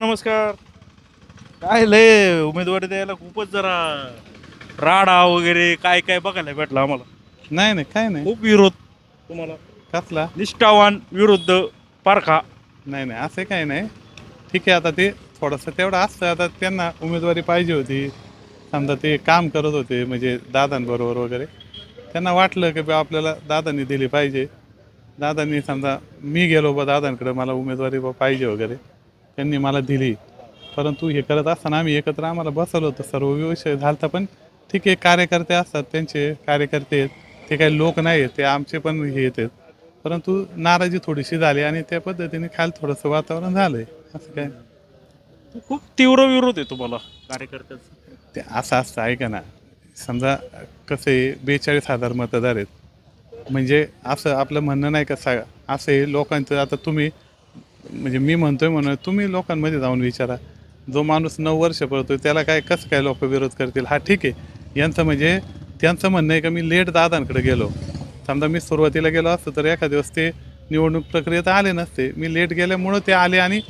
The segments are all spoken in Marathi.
नमस्कार. काय लय उमेदवारी द्यायला खूपच जरा राडा वगैरे काय काय बघायला भेटलं आम्हाला. नाही नाही काय नाही. खूप विरोध तुम्हाला. कसला? निष्ठावान विरुद्ध पारखा. नाही नाही असं काही नाही. ठीक आहे आता ते थोडंसं तेवढं असतं. आता त्यांना उमेदवारी पाहिजे होती. समजा ते काम करत होते म्हणजे दादांबरोबर वगैरे. त्यांना वाटलं की बा आपल्याला दादांनी दिली पाहिजे. दादांनी समजा मी गेलो बा दादांकडे मला उमेदवारी बा पाहिजे वगैरे. त्यांनी मला दिली. परंतु हे करत असताना आम्ही एकत्र आम्हाला बसवलं होतं सर्व. विषय झालता पण ठीक आहे कार्यकर्ते असतात त्यांचे कार्यकर्ते आहेत. ते काही लोक नाही आहेत ते आमचे पण हे येतात परंतु नाराजी थोडीशी झाली आणि त्या पद्धतीने खाली थोडंसं वातावरण झालंय. असं काय? खूप तीव्र विरोध आहे तुम्हाला कार्यकर्त्यांचा. ते असं असतं ऐका ना. समजा कसं आहे बेचाळीस हजार मतदार आहेत. म्हणजे असं आपलं म्हणणं नाही का सा असं आहे लोकांचं आता तुम्ही म्हणजे मी म्हणतोय म्हणून तुम्ही लोकांमध्ये जाऊन विचारा. जो माणूस नऊ वर्ष पळतोय त्याला काय कसं काय लोक विरोध करतील? हा ठीक आहे. यांचं म्हणजे त्यांचं म्हणणं आहे का मी लेट दादांकडे गेलो. समजा मी सुरुवातीला गेलो असतो तर एखाद्या दिवस ते निवडणूक प्रक्रियेत आले नसते. मी लेट गेल्यामुळं ते आले आणि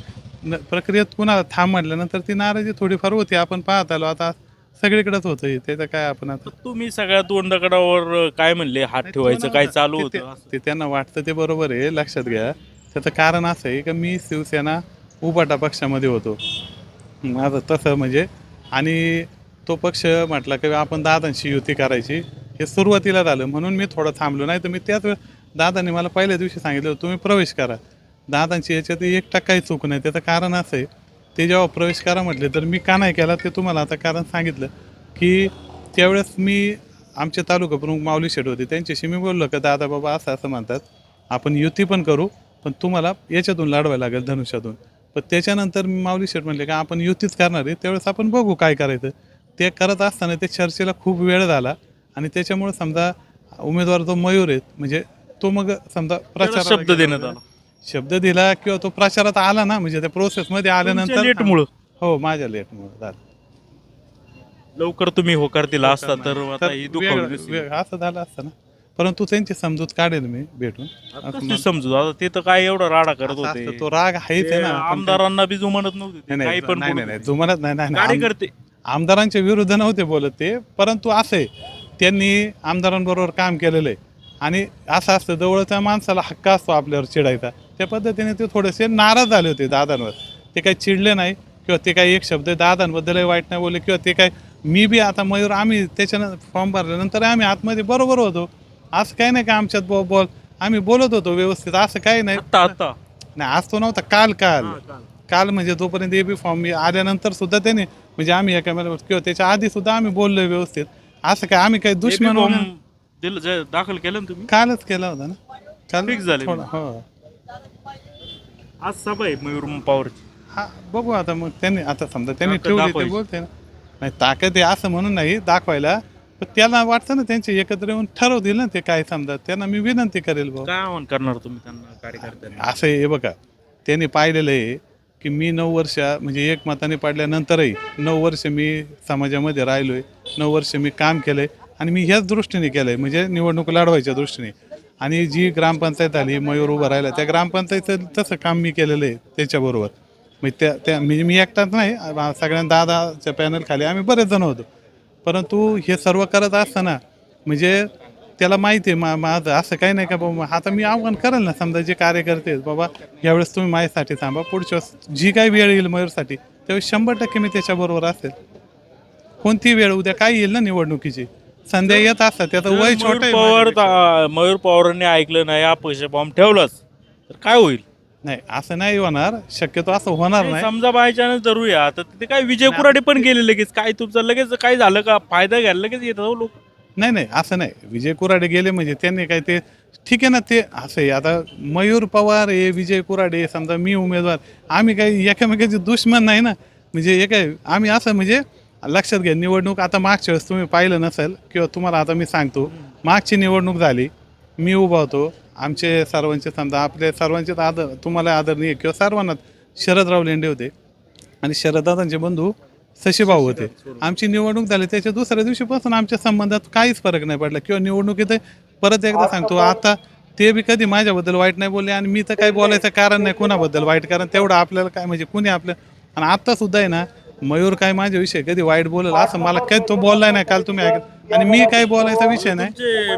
न प्रक्रियेत कुणाला थांब म्हटल्यानंतर ती नाराजी थोडीफार होती. आपण पाहत आलो आता सगळीकडेच होतं त्याचं काय आपण आता तुम्ही सगळ्या दोन दगडावर काय म्हणले? हात ठेवायचं काय चालू होतं? ते त्यांना वाटतं ते बरोबर आहे. लक्षात घ्या. त्याचं कारण असं आहे की मी शिवसेना उबाटा पक्षामध्ये होतो. माझं तसं म्हणजे आणि तो पक्ष म्हटला की आपण दादांशी युती करायची. हे सुरुवातीला झालं. म्हणून मी थोडं थांबलो. नाही तर मी त्याच वेळ दादांनी मला पहिल्या दिवशी सांगितलं तुम्ही प्रवेश करा. दादांची याच्यात एक टक्काही चूक नाही. त्याचं कारण असं आहे ते जेव्हा प्रवेश करा म्हटले तर मी का नाही केला ते तुम्हाला आता कारण सांगितलं की त्यावेळेस मी आमचे तालुका प्रमुख माऊली शेठ होते. त्यांच्याशी मी बोललो का दादा बाबा असं असं म्हणतात आपण युती पण करू पण तुम्हाला याच्यातून लढवायला लागेल धनुष्यातून. पण त्याच्यानंतर मी माऊली शेठ म्हणले का आपण युतीच करणार आहे त्यावेळेस आपण बघू काय करायचं. ते करत असताना ते चर्चेला खूप वेळ झाला आणि त्याच्यामुळे समजा उमेदवार जो मयूर आहे म्हणजे तो मग समजा प्रचार शब्द देण्यात आला. शब्द दिला किंवा तो प्रचारात आला ना म्हणजे त्या प्रोसेसमध्ये आल्यानंतर लेटमुळं. हो माझ्या लेटमुळे झालं. लवकर तुम्ही होकार दिला असता तर असं झालं असतं ना. परंतु त्यांची समजूत काढेल मी भेटून. कसली समजू? आता ते तर काय एवढा राडा करत असं होते. असतं, तो राग आहेच आहे ते ना आमदारांना बी जुमानत नव्हते. ते. नाही, काही पण नाही, नाही, नाही जुमानत नाही नाही. नाही. आम- करते. आमदारांच्या विरुद्ध नव्हते बोलत ते. परंतु असे त्यांनी आमदारांबरोबर काम केलेलं आहे. आणि असं असतं जवळच्या माणसाला हक्क असतो आपल्यावर चिडायचा. त्या पद्धतीने ते थोडेसे नाराज झाले होते दादांवर. ते काही चिडले नाही किंवा ते काही एक शब्द दादांबद्दलही वाईट नाही बोलले किंवा ते काय मी बी आता मयूर आम्ही त्याच्यानं फॉर्म भरल्यानंतर आम्ही आतमध्ये बरोबर होतो. असं काही नाही का आमच्यात बो बोल आम्ही बोलत होतो व्यवस्थित असं काही नाही. आता आता नाही आज तो नव्हता काल काल. काल. म्हणजे जोपर्यंत ए बी फॉर्म मी आल्यानंतर सुद्धा त्याने म्हणजे आम्ही एकामेकाला किंवा त्याच्या आधी सुद्धा आम्ही बोललोय व्यवस्थित. असं काय आम्ही काही दुश्मन दुश्मन वगैरे- दिलं जे- दाखल केलं ना तुम्ही? कालच केला होता ना? काल Fix झाले थोडं- हो. आज सभा आहे मयूर पॉवरची. हा बघू आता मग त्यांनी आता समजा त्यांनी ताकद ठेवली ते दाखवायची. बोलते ना. नाही ताकद आहे असं म्हणून नाही दाखवायला. पण त्याला वाटतं ना त्यांचे एकत्र येऊन ठरवतील ना ते काय समजा त्यांना मी विनंती करेल भाऊ. काय आव्हान करणार तुम्ही त्यांना कार्यकर्त्यांना? असं आहे हे बघा त्यांनी पाहिलेलं आहे की मी नऊ वर्ष म्हणजे एक मताने पाडल्यानंतरही नऊ वर्ष मी समाजामध्ये राहिलो आहे नऊ वर्ष मी काम केलं आहे आणि मी ह्याच दृष्टीने केलं आहे म्हणजे निवडणूक लढवायच्या दृष्टीने. आणि जी ग्रामपंचायत आली मयूर उभा राहिला त्या ग्रामपंचायतीचं तसं काम मी केलेलं आहे त्याच्याबरोबर. म्हणजे त्या त्या म्हणजे मी एकटाच नाही आ- सगळ्या दादाच्या पॅनल खाली आम्ही बरेच जण होतो. परंतु हे सर्व करत असताना म्हणजे त्याला माहिती आहे मा माझं असं काही नाही का बाबा आता मी आव्हान करेल ना समजा जे कार्यकर्ते आहेत बाबा यावेळेस तुम्ही माझ्यासाठी थांबा पुढच्या वेळेस जी काही वेळ येईल मयूरसाठी त्यावेळेस शंभर टक्के मी त्याच्याबरोबर असेल कोणती वेळ उद्या काय येईल ना निवडणुकीची संध्या येत असतात त्याचं वय छोटं पवार. मयूर पवारांनी ऐकलं नाही अपक्ष बॉम्ब ठेवलाच तर काय होईल नाही असं नाही होणार. शक्यतो असं होणार नाही समजा बायचान्स धरूया. आता ते काय विजय कुराडे पण गेले लगेच. काय तुमचं लगेच काय झालं का? फायदा घ्यायला लगेच येतात लोक. नाही नाही असं नाही. विजय कुराडे गेले म्हणजे त्यांनी काय ते ठीक आहे ना ते असं आहे. आता मयूर पवार हे विजय कुराडे समजा मी उमेदवार. आम्ही काही एकामेकाचे दुश्मन नाही ना. म्हणजे हे काय आम्ही असं म्हणजे लक्षात घ्या निवडणूक आता मागच्या वेळेस तुम्ही पाहिलं नसेल किंवा तुम्हाला आता मी सांगतो मागची निवडणूक झाली मी उभा होतो आमचे सर्वांचे समजा आपले सर्वांचेच आदर तुम्हाला आदरणीय किंवा सर्वांनाच शरदराव लेंडे होते. आणि शरददादांचे बंधू शशीभाऊ होते. आमची निवडणूक झाली त्याच्या दुसऱ्या दिवशीपासून आमच्या संबंधात काहीच फरक नाही पडला. किंवा निवडणुकीत परत एकदा सांगतो आता ते बी कधी माझ्याबद्दल वाईट नाही बोलले आणि मी तर काही बोलायचं कारण नाही कोणाबद्दल वाईट कारण तेवढं आपल्याला काय म्हणजे कुणी आपलं आणि आता सुद्धा आहे ना मयूर काय माझ्याविषयी कधी वाईट बोलेल असं मला काही तो बोललाय नाही. काल तुम्ही ऐकत आणि मी काही बोलायचा विषय नाही.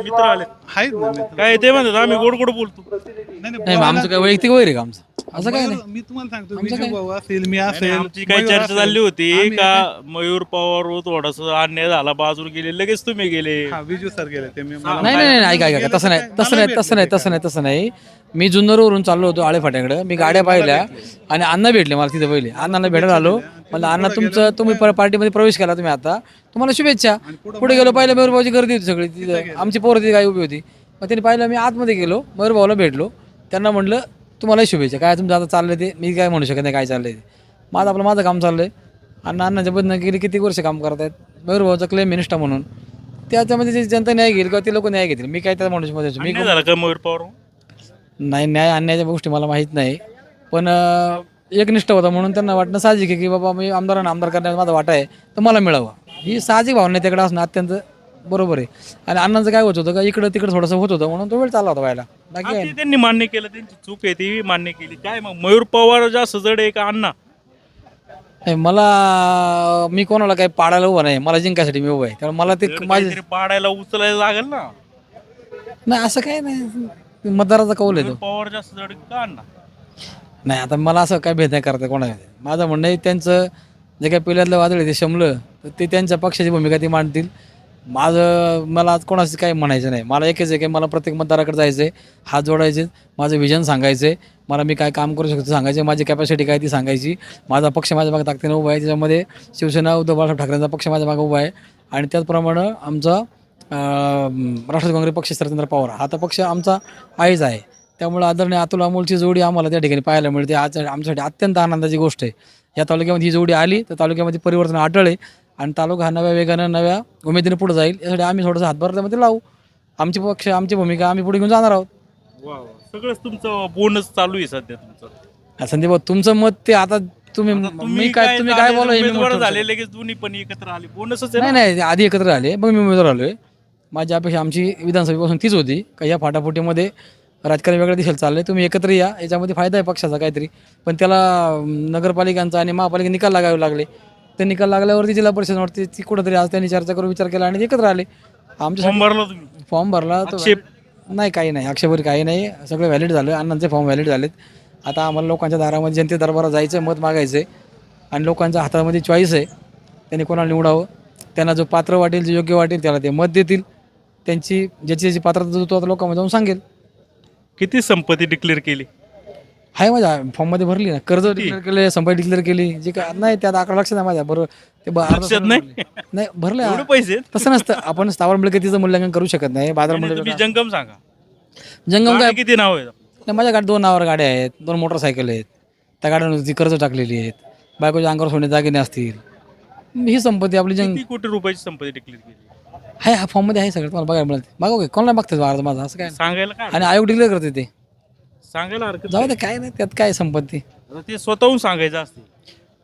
मित्र आले आहेत ना मित्र. काय ते म्हणतात आम्ही गोड गोड बोलतो. नाही, नाही, नाही मग आमचं काय वैयक्तिक वैर आहे का आमचं? असं काय नाही. मयूर- मी तुम्हाला सांगतो भाऊ असेल मी आणि असेल आमची काही मयूर चर्चा असेल. झाली होती आम्ही- का मयूर पवार थोडस अन्याय झाला बाजूला गेले लगेच तुम्ही गेले. हा विजू सर गेले ते मी मला- नाही नाही नाही ऐका ऐका तसं नाही तसं नाही तसं नाही तसं नाही तसं नाही. मी जुन्नरवरून चाललो होतो आळेफाट्याकडे मी गाड्या पाहिल्या आणि अण्णा भेटले मला तिथे पहिले. अण्णांना भेटायला आलो. म्हणलं अण्णा तुमचं तुम्ही पर- पार्टीमध्ये प्रवेश केला तुम्ही आता. तुम्हाला शुभेच्छा. पुढे गेलो पाहिलं मयूरभाऊची गर्दी होती सगळी. तिथे आमची पोरं तिथे काय उभी होती. मग त्यांनी पाहिलं मी आतमध्ये गेलो. मयूरभाऊला भेटलो. त्यांना म्हटलं तुम्हाला शुभेच्छा. काय तुमचं आता चाललंय ते? मी काय म्हणू शकत नाही काय चाललंय ते. माझं आपलं माझं काम चाललंय. अण्णा अण्णाच्या बदनं गेली किती वर्ष काम करतायत? मयूरभाऊचा क्लेम मिनिस्टर म्हणून. त्याच्यामध्ये जे जनता न्याय घेईल किंवा ते लोक न्याय घेतील. मी काय त्या म्हणू शकतो मी झाला का मयूर पवार? नाही न्याय आणण्याच्या गोष्टी मला माहीत नाही. पण एकनिष्ठ होता म्हणून त्यांना वाटणं साहजिक आहे की बाबा मी आमदारांना आमदार करण्याचा माझा वाटा आहे. तर मला मिळावा. ही साहजिक भावना त्याकडे असणं अत्यंत बरोबर आहे. आणि अण्णांचं काय होत होतं का इकडं तिकडं थोडंसं होत होतं म्हणून तो वेळ चालला होता व्हायला. बाकी हा, काय? ते त्यांनी मान्य केलं त्यांची चूक आहे ती मान्य केली. काय मग मयूर पवार जास्त जड आहे का अण्णा? नाही मला मी कोणाला काही पाडायला उभा नाही मला जिंकायसाठी मी उभा आहे. त्यामुळे मला ते माझे काहीतरी पाडायला उचलायला लागेल ना? नाही असं काही नाही. मतदाराचा कौल आहे तो. पवार जास्त जड आहे का अण्णा? नाही आता मला असं काय भेद नाही करता कोणा माझं म्हणणं आहे त्यांचं जे काही पहिल्यातलं वादळ आहे ते शमलं तर ते त्यांच्या पक्षाची भूमिका ती मांडतील. माझं मला आज कोणाचं काही म्हणायचं नाही. मला एकच आहे की मला प्रत्येक मतदाराकडे जायचं आहे हात जोडायचे माझं विजन सांगायचं आहे मला मी काय काम करू शकतो सांगायचं माझी कॅपॅसिटी काय ती सांगायची. माझा पक्ष माझ्या मागे ताकदीनं उभा आहे त्याच्यामध्ये शिवसेना उद्धव बाळासाहेब ठाकरेंचा पक्ष माझ्या मागे उभा आहे. आणि त्याचप्रमाणे आमचा राष्ट्रवादी काँग्रेस पक्ष शरदचंद्र पवार. हा तर पक्ष आमचा आहेच आहे. त्यामुळे आदरणीय अतुल अमोलची जोडी आम्हाला त्या ठिकाणी पाहायला मिळते. आज आमच्यासाठी अत्यंत आनंदाची गोष्ट आहे. या तालुक्यामध्ये ही जोडी आली तर तालुक्यामध्ये परिवर्तन अटळ आहे. आणि तालुका हा नव्या वेगानं नव्या उमेदीने पुढे जाईल. यासाठी आम्ही थोडंसं हातभार त्यामध्ये लावू. आमची पक्ष आमची भूमिका आम्ही पुढे घेऊन जाणार आहोत. वा वा. सगळंच तुमचं बोनस चालू आहे सध्या तुमचं. हा, संदीप भाऊ, तुमचं मत ते आता तुम्ही मी काय तुम्ही काय बोला हे मी उमेदवार मोठं- झाले लगेच दोन्ही पण एकत्र आले. बोनसच आहे नाही ना. नाही ते आधी एकत्र आले मग मी उमेदवार आलोय. माझी अपेक्षा आमची विधानसभेपासून तीच होती का या फाटाफुटीमध्ये राजकारण वेगळ्या दिशेला चाललंय. तुम्ही एकत्र या याच्यामध्ये फायदा आहे पक्षाचा काहीतरी. पण त्याला अं, नगरपालिकांचा आणि महापालिका निकाल लागावे लागले. ते निकाल लागल्यावरती जिल्हा परिषदवरती ती कुठंतरी आज त्यांनी चर्चा करून विचार केला आणि ते एकत्र आले. आमच्या फॉर्म भरला तुम्ही? फॉर्म भरला तो आक्षेप? नाही काही नाही. आक्षेपरी काही नाही. सगळे व्हॅलिड झालं. अण्णांचे फॉर्म व्हॅलिड झालेत. आता आम्हाला लोकांच्या दारामध्ये जनते दरबारात जायचं मत मागायचं आणि लोकांच्या हातामध्ये चॉईस आहे. त्यांनी कोणाला निवडावं? त्यांना जो पात्र वाटेल जो योग्य वाटेल त्याला ते मत देतील. त्यांची ज्याची ज्याची पात्रता जो तो आता लोकांमध्ये जाऊन सांगेल. किती संपत्ती डिक्लेअर केली? आहे माझ्या फॉर्ममध्ये भरली ना. कर्ज डिक्लेअर केले संपत्ती डिक्लेअर केली जे काय नाही त्यात आकडा लक्षात नाही माझ्या बरोबर. ते ब- अर्धा लक्षात भरले. नाही? नाही भरले. एवढे पैसे आहेत? तसं नसतं. आपण स्थावर मिळकतीचं मूल्यांकन करू शकत नाही. बाजार आणि मूल्य तुम्ही जंगम सांगा. जंगम काय? गाडी किती नाव आहे नाही माझ्या गाडी दोन नावावर गाड्या आहेत. दोन मोटरसायकल आहेत. त्या गाड्यांवरती कर्ज टाकलेली आहेत. बायकोच्या अंगावर सोने दागिने असतील. ही संपत्ती आपली जंग किती कोटी रुपयाची संपत्ती डिक्लेअर केली? आहे हा फॉर्ममध्ये आहे सगळं. तुम्हाला बघायला मिळते मागो कोणाला मागतं अर्ज माझा? असं काय? नाही. सांगायला काय? आणि आयोग डिक्लेअर करते ते. सांगायला हरकत जाऊ दे काय नाही त्यात काय संपत्ती? आता ते स्वतःहून सांगायचं असते.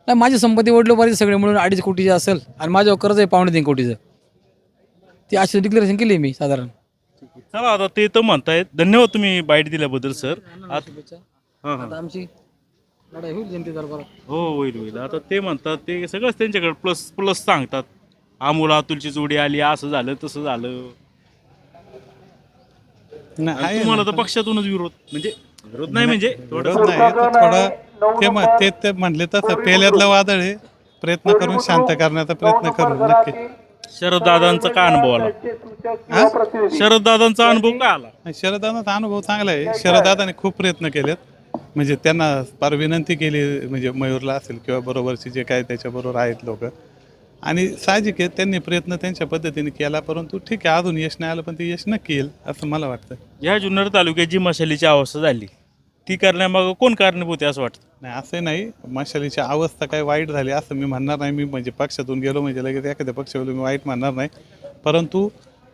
नाही माझी संपत्ती वडलोपारी सगळे मिळून अडीच कोटीची असेल आणि माझ्यावर कर्ज आहे पावणे तीन कोटीचं. ती अशी डिक्लेरेशन केली मी साधारण. चला आता ते तर म्हणतायत. धन्यवाद तुम्ही बाईट दिल्याबद्दल सर. आता आता आमची लढाई होईल हो होईल होईल. आता ते म्हणतात ते सगळंच त्यांच्याकडे प्लस प्लस सांगतात. अमोल अतुलची जोडी आली असं झालं तसं झालं. नाही, आणि तुम्हाला. तर पक्षातूनच विरोध म्हणजे विरोध नाही म्हणजे? थोडं विरोध नाही तर थोडं ते म- ते ते म्हणले तसं पेल्यातलं वादळ आहे. प्रयत्न करून शांत करण्याचा प्रयत्न करू नक्की. शरद दादांचा काय अनुभव आला? हा? शरद दादांचा अनुभव काय आला? नाही, शरदादांचा अनुभव चांगला आहे. शरदादाने खूप प्रयत्न केलेत. म्हणजे त्यांना फार विनंती केली म्हणजे मयूरला असेल किंवा बरोबरचे जे काय त्याच्याबरोबर आहेत लोक. आणि साहजिक आहे त्यांनी प्रयत्न त्यांच्या पद्धतीने केला परंतु ठीक आहे अजून यश नाही आलं पण ते यश नक्की येईल असं मला वाटतं. या जुन्नर तालुक्यात जी मशालीची अवस्था झाली ती करण्यामागं कोण कारणीभूत आहे असं वाटतं? नाही असं नाही. मशालीची अवस्था काय वाईट झाली असं मी म्हणणार नाही. मी म्हणजे पक्षातून गेलो म्हणजे लगेच एखाद्या पक्षावर मी वाईट म्हणणार नाही. परंतु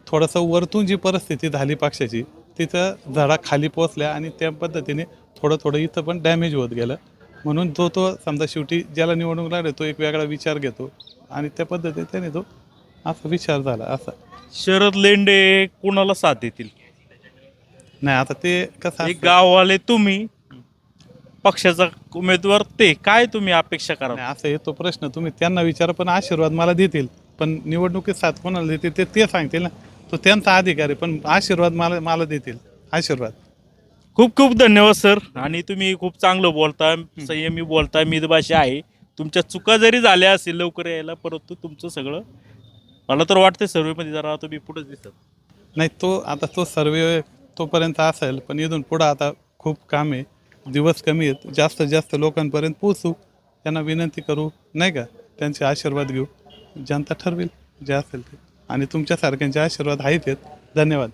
थोडंसं वरतून जी परिस्थिती झाली पक्षाची तिथं झाडा खाली पोचल्या आणि त्या पद्धतीने थोडं थोडं इथं पण डॅमेज होत गेलं. म्हणून जो तो समजा शेवटी ज्याला निवडणूक लागले तो एक वेगळा विचार घेतो. आणि त्या पद्धतीने त्याने तो असा विचार झाला असा. शरद लेंडे कोणाला साथ देतील? नाही आता ते कसं एक असतं- गाववाले तुम्ही पक्षाचा उमेदवार ते काय तुम्ही अपेक्षा करा नाही, असं आहे तो प्रश्न. तुम्ही त्यांना विचारा पण आशीर्वाद मला देतील. पण निवडणुकीत साथ कोणाला देतील ते ते सांगतील ना. तो त्यांचा अधिकार आहे पण आशीर्वाद मला मला देतील. आशीर्वाद. खूप खूप धन्यवाद सर. आणि तुम्ही खूप चांगलं बोलता संयमी बोलता मितभाषी आहे. तुमच्या चुका जरी झाल्या असतील लवकर यायला परंतु तुमचं सगळं मला तर वाटतं सर्वेमध्ये जरा तुम्ही पुढंच दिसत. नाही तो आता तो सर्वे तोपर्यंत असेल पण इथून पुढं आता खूप काम आहे. दिवस कमी आहेत. जास्तीत जास्त लोकांपर्यंत पोचू त्यांना विनंती करू नाही का? त्यांचे आशीर्वाद घेऊ. जनता ठरवेल जे असेल ते. आणि तुमच्यासारख्यांचे आशीर्वाद आहेत आहेत धन्यवाद.